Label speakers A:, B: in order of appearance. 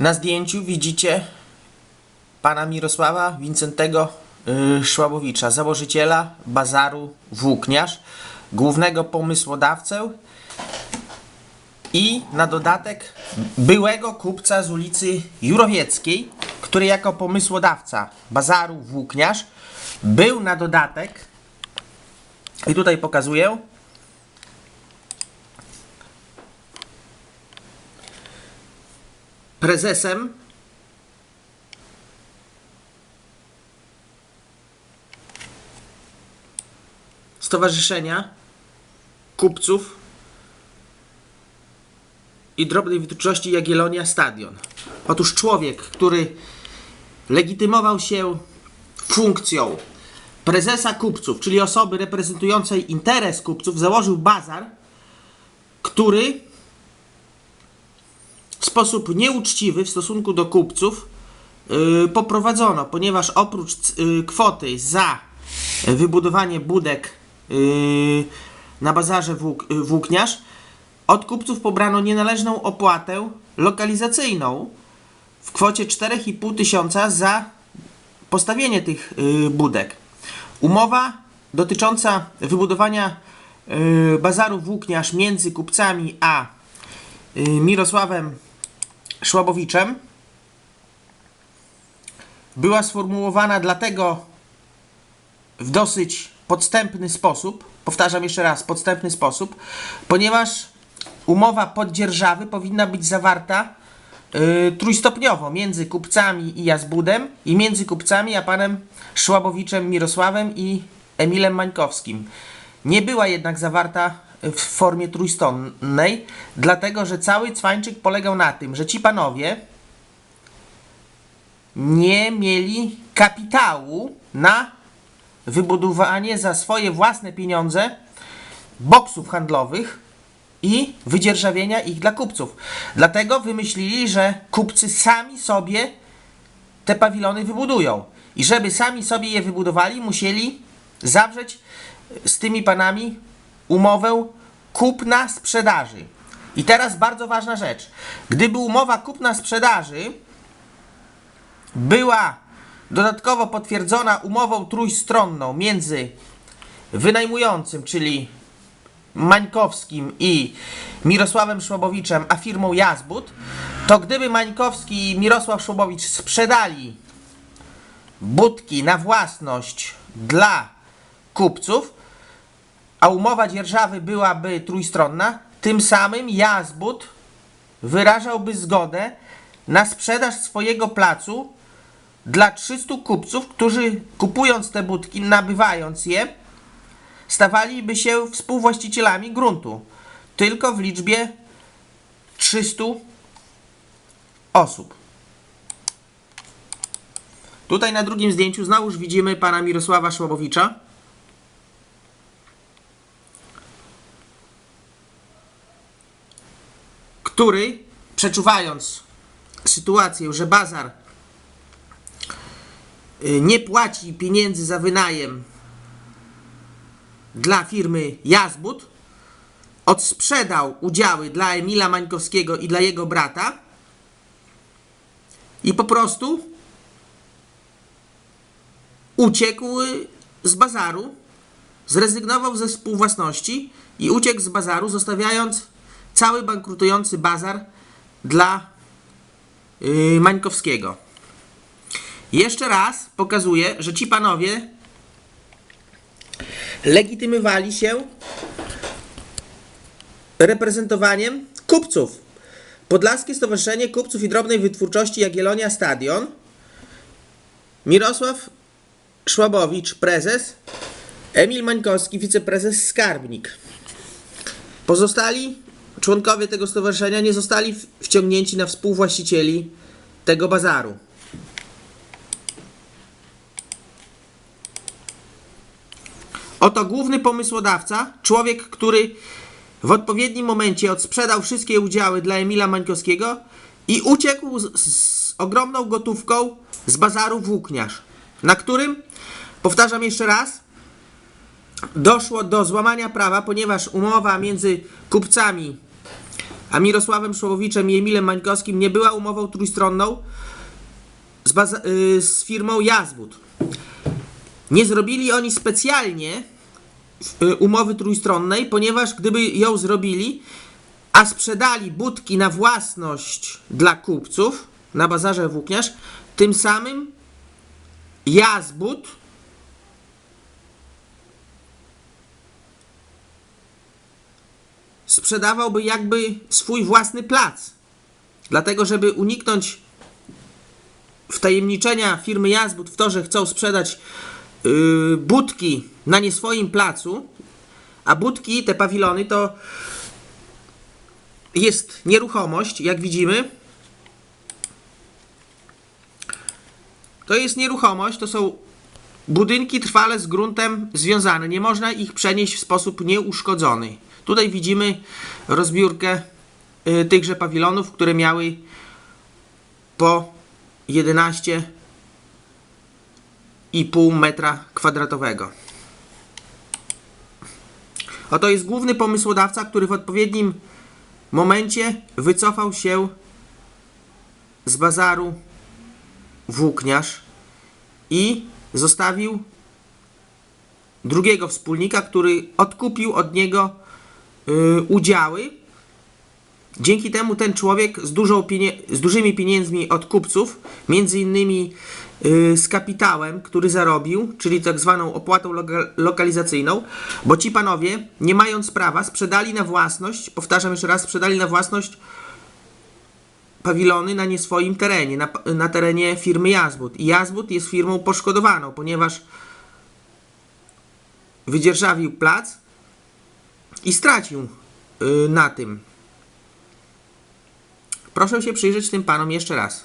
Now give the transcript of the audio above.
A: Na zdjęciu widzicie pana Mirosława Wincentego y, Szłabowicza, założyciela bazaru Włókniarz, głównego pomysłodawcę i na dodatek byłego kupca z ulicy Jurowieckiej, który jako pomysłodawca bazaru Włókniarz był na dodatek i tutaj pokazuję prezesem? Stowarzyszenia? Kupców? I Drobnej Wytwórczości Jagiellonia Stadion. Otóż człowiek, który legitymował się funkcją prezesa kupców, czyli osoby reprezentującej interes kupców, założył bazar, który w sposób nieuczciwy w stosunku do kupców yy, poprowadzono, ponieważ oprócz yy, kwoty za wybudowanie budek yy, na bazarze włók, yy, włókniarz, od kupców pobrano nienależną opłatę lokalizacyjną w kwocie 4,5 tysiąca za postawienie tych yy, budek. Umowa dotycząca wybudowania bazaru włókniarz między kupcami a Mirosławem Szłabowiczem była sformułowana dlatego w dosyć podstępny sposób, powtarzam jeszcze raz, podstępny sposób, ponieważ umowa poddzierżawy powinna być zawarta yy, trójstopniowo między kupcami i Jazbudem i między kupcami a panem Szłabowiczem Mirosławem i Emilem Mańkowskim. Nie była jednak zawarta w formie trójstronnej, dlatego że cały cwańczyk polegał na tym, że ci panowie nie mieli kapitału na wybudowanie za swoje własne pieniądze boksów handlowych i wydzierżawienia ich dla kupców. Dlatego wymyślili, że kupcy sami sobie te pawilony wybudują. I żeby sami sobie je wybudowali, musieli zawrzeć z tymi panami umowę kupna sprzedaży. I teraz bardzo ważna rzecz. Gdyby umowa kupna sprzedaży była dodatkowo potwierdzona umową trójstronną między wynajmującym, czyli Mańkowskim i Mirosławem Szłabowiczem, a firmą Jazbud, to gdyby Mańkowski i Mirosław Szłabowicz sprzedali budki na własność dla kupców, a umowa dzierżawy byłaby trójstronna, tym samym Jazbud wyrażałby zgodę na sprzedaż swojego placu dla 300 kupców, którzy kupując te budki, nabywając je, stawaliby się współwłaścicielami gruntu. Tylko w liczbie 300 osób. Tutaj na drugim zdjęciu znowuż widzimy pana Mirosława Szłabowicza. Który przeczuwając sytuację, że bazar y, nie płaci pieniędzy za wynajem dla firmy Jazbud, odsprzedał udziały dla Emila Mańkowskiego i dla jego brata i po prostu uciekł z bazaru, zrezygnował ze współwłasności i uciekł z bazaru, zostawiając cały bankrutujący bazar dla yy, Mańkowskiego. Jeszcze raz pokazuję, że ci panowie legitymowali się reprezentowaniem kupców. Podlaskie Stowarzyszenie Kupców i Drobnej Wytwórczości Jagiellonia Stadion, Mirosław Szłabowicz, prezes, Emil Mańkowski, wiceprezes, skarbnik. Pozostali członkowie tego stowarzyszenia nie zostali wciągnięci na współwłaścicieli tego bazaru. Oto główny pomysłodawca, człowiek, który w odpowiednim momencie odsprzedał wszystkie udziały dla Emila Mańkowskiego i uciekł z, z ogromną gotówką z bazaru Włókniarz, na którym, powtarzam jeszcze raz, doszło do złamania prawa, ponieważ umowa między kupcami a Mirosławem Szłowowiczem i Emilem Mańkowskim nie była umową trójstronną z, y, z firmą Jazbud. Nie zrobili oni specjalnie y, umowy trójstronnej, ponieważ gdyby ją zrobili, a sprzedali budki na własność dla kupców na bazarze Włókniarz, tym samym Jazbud sprzedawałby jakby swój własny plac. Dlatego, żeby uniknąć wtajemniczenia firmy Jazbud w to, że chcą sprzedać yy, budki na nie swoim placu, a budki, te pawilony, to jest nieruchomość, jak widzimy. To jest nieruchomość, to są budynki trwale z gruntem związane. Nie można ich przenieść w sposób nieuszkodzony. Tutaj widzimy rozbiórkę y, tychże pawilonów, które miały po 11,5 metra kwadratowego. Oto jest główny pomysłodawca, który w odpowiednim momencie wycofał się z bazaru włókniarz i zostawił drugiego wspólnika, który odkupił od niego udziały. Dzięki temu ten człowiek z, z dużymi pieniędzmi od kupców, między innymi y, z kapitałem, który zarobił, czyli tak zwaną opłatą lokalizacyjną, bo ci panowie, nie mając prawa, sprzedali na własność, powtarzam jeszcze raz, sprzedali na własność pawilony na nie swoim terenie, na, na terenie firmy Jazbud. I Jazbud jest firmą poszkodowaną, ponieważ wydzierżawił plac i stracił y, na tym. Proszę się przyjrzeć tym panom jeszcze raz.